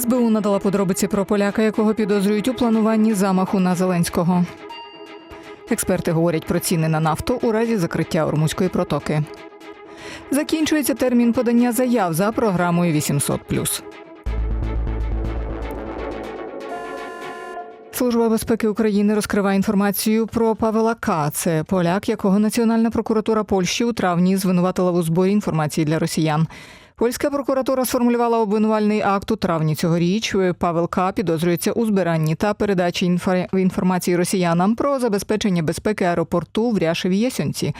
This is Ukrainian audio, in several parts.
СБУ надала подробиці про поляка, якого підозрюють у плануванні замаху на Зеленського. Експерти говорять про ціни на нафту у разі закриття Ормузької протоки. Закінчується термін подання заяв за програмою 800+. Служба безпеки України розкриває інформацію про Павела К. Це поляк, якого Національна прокуратура Польщі у травні звинуватила в зборі інформації для росіян. Польська прокуратура сформулювала обвинувальний акт у травні цьогоріч. Павел К. підозрюється у збиранні та передачі інформації росіянам про забезпечення безпеки аеропорту в Ряшевій Ясьонці.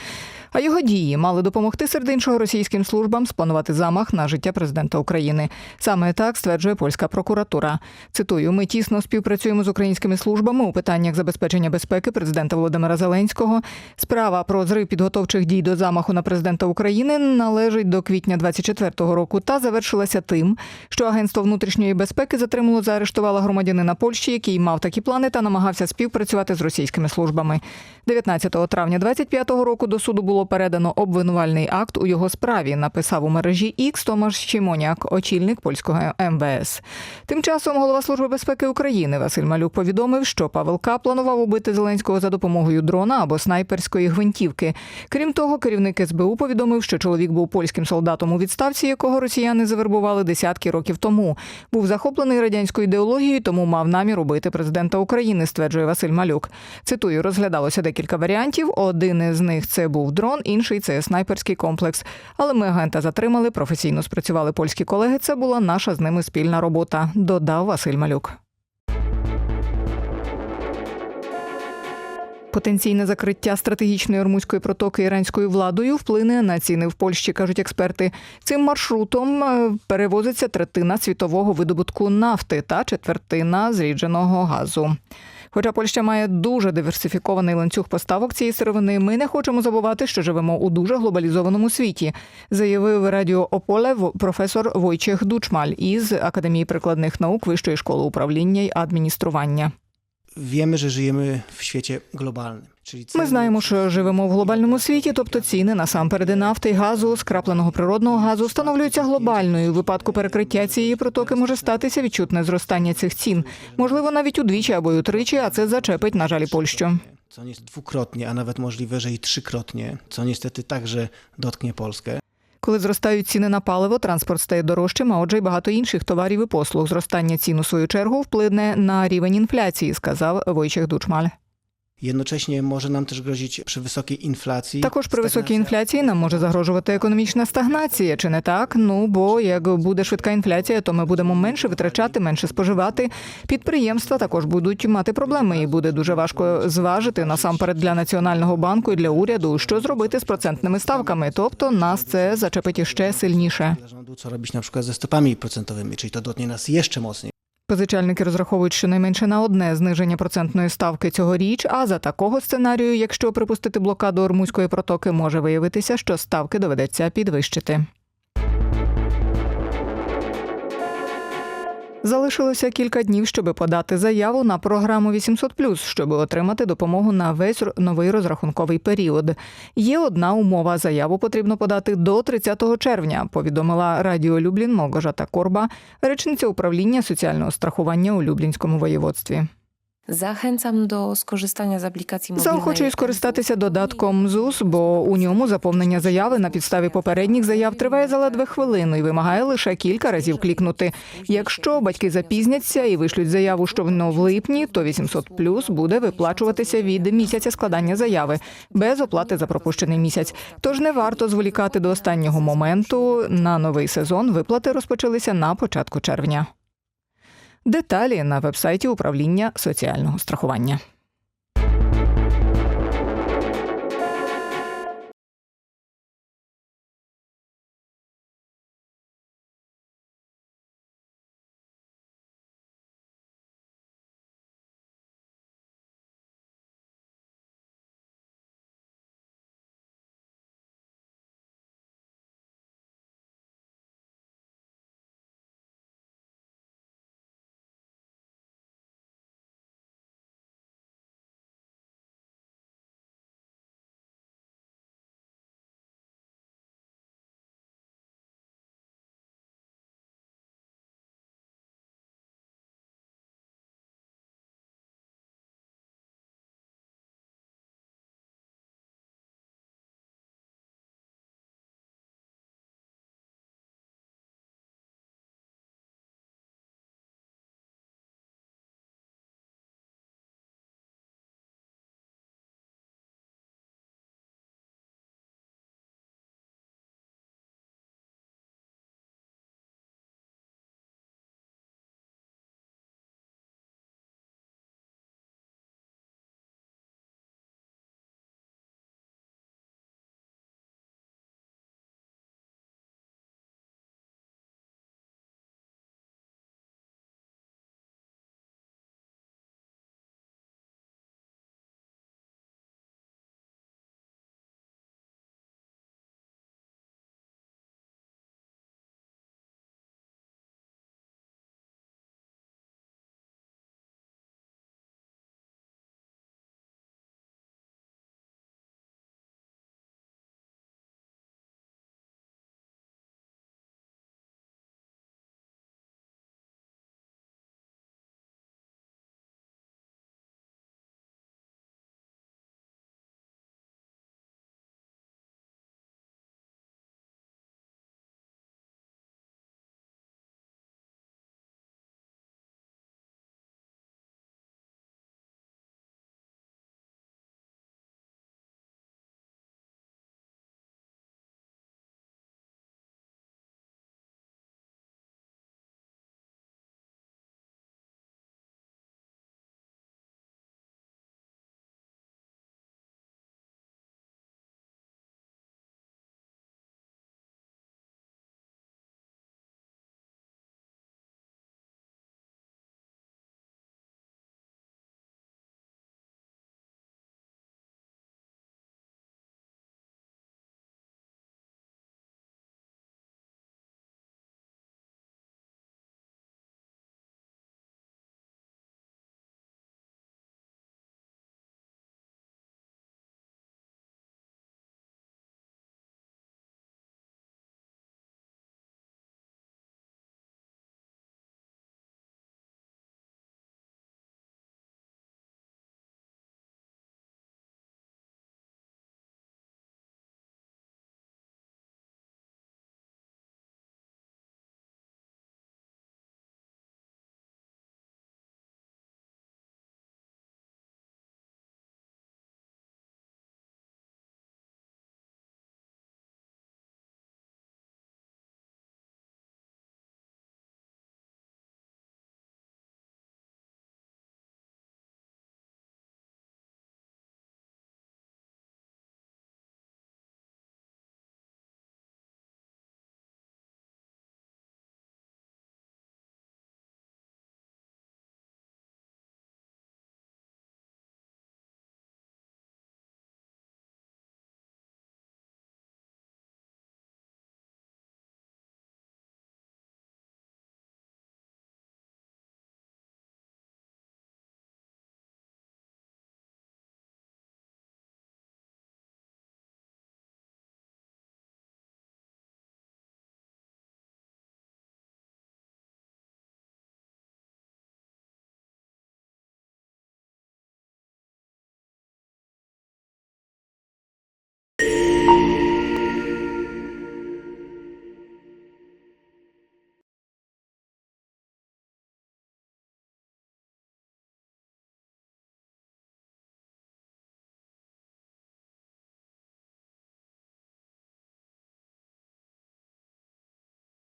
А його дії мали допомогти серед іншого російським службам спланувати замах на життя президента України. Саме так стверджує польська прокуратура. Цитую: ми тісно співпрацюємо з українськими службами у питаннях забезпечення безпеки президента Володимира Зеленського. Справа про зрив підготовчих дій до замаху на президента України належить до квітня 24-го року та завершилася тим, що агентство внутрішньої безпеки затримало заарештувало громадянина Польщі, який мав такі плани та намагався співпрацювати з російськими службами. 19 травня 25-го року до суду було передано обвинувальний акт у його справі. Написав у мережі X Томаш Щимоняк, очільник польського МВС. Тим часом голова служби безпеки України Василь Малюк повідомив, що Павел К. планував убити Зеленського за допомогою дрона або снайперської гвинтівки. Крім того, керівник СБУ повідомив, що чоловік був польським солдатом у відставці, якого росіяни завербували десятки років тому. Був захоплений радянською ідеологією, тому мав намір убити президента України, стверджує Василь Малюк. Цитую, розглядалося декілька варіантів. Один із них це був дрон, інший це снайперський комплекс. Але ми агента затримали, професійно спрацювали польські колеги. Це була наша з ними спільна робота. Додав Василь Малюк. Потенційне закриття стратегічної Ормузької протоки іранською владою вплине на ціни в Польщі, кажуть експерти. Цим маршрутом е, перевозиться третина світового видобутку нафти та четвертина зрідженого газу. Хоча Польща має дуже диверсифікований ланцюг поставок цієї сировини, ми не хочемо забувати, що живемо у дуже глобалізованому світі, заявив радіо Ополе професор Войчех Дучмаль із Академії прикладних наук Вищої школи управління й адміністрування. Wiemy, że żyjemy w świecie globalnym. Ми знаємо, що живемо в глобальному світі, тобто ціни насамперед і нафти і газу, скрапленого природного газу встановлюються глобальною. У випадку перекриття цієї протоки може статися відчутне зростання цих цін, можливо, навіть удвічі або й утричі, а це зачепить, на жаль, Польщу. Co nie dwukrotnie, a nawet możliwe, że i trzykrotnie, co niestety także dotknie Polskę. Коли зростають ціни на паливо, транспорт стає дорожчим, а отже, й багато інших товарів і послуг. Зростання цін у свою чергу вплине на рівень інфляції, сказав Войчех Дучмаль. Jednocześnie może nam też grozić przy wysokiej inflacji. Також при високій інфляції нам може загрожувати економічна стагнація, чи не так? Ну бо як буде швидка інфляція, то ми будемо менше витрачати, менше споживати. Підприємства також будуть мати проблеми, і буде дуже важко зважити насамперед для національного банку і для уряду, що зробити з процентними ставками. Тобто нас це зачепить іще сильніше. Co robić na przykład ze stopami procentowymi, czyli to dotknie nas jeszcze mocniej. Позичальники розраховують щонайменше на одне зниження процентної ставки цьогоріч. А за такого сценарію, якщо припустити блокаду Ормузької протоки, може виявитися, що ставки доведеться підвищити. Залишилося кілька днів, щоб подати заяву на програму 800+, щоб отримати допомогу на весь новий розрахунковий період. Є одна умова: заяву потрібно подати до 30 червня. Повідомила Радіо Люблін Молгожата Корба, речниця управління соціального страхування у Люблінському воєводстві. Zachęcam do skorzystania z aplikacji mobilnej. Заохочую скористатися додатком ЗУС, бо у ньому заповнення заяви на підставі попередніх заяв триває заледве хвилину і вимагає лише кілька разів клікнути. Якщо батьки запізняться і вишлють заяву щовно в липні, то 800 плюс буде виплачуватися від місяця складання заяви без оплати за пропущений місяць. Тож не варто зволікати до останнього моменту. На новий сезон виплати розпочалися на початку червня. Деталі на вебсайті управління соціального страхування.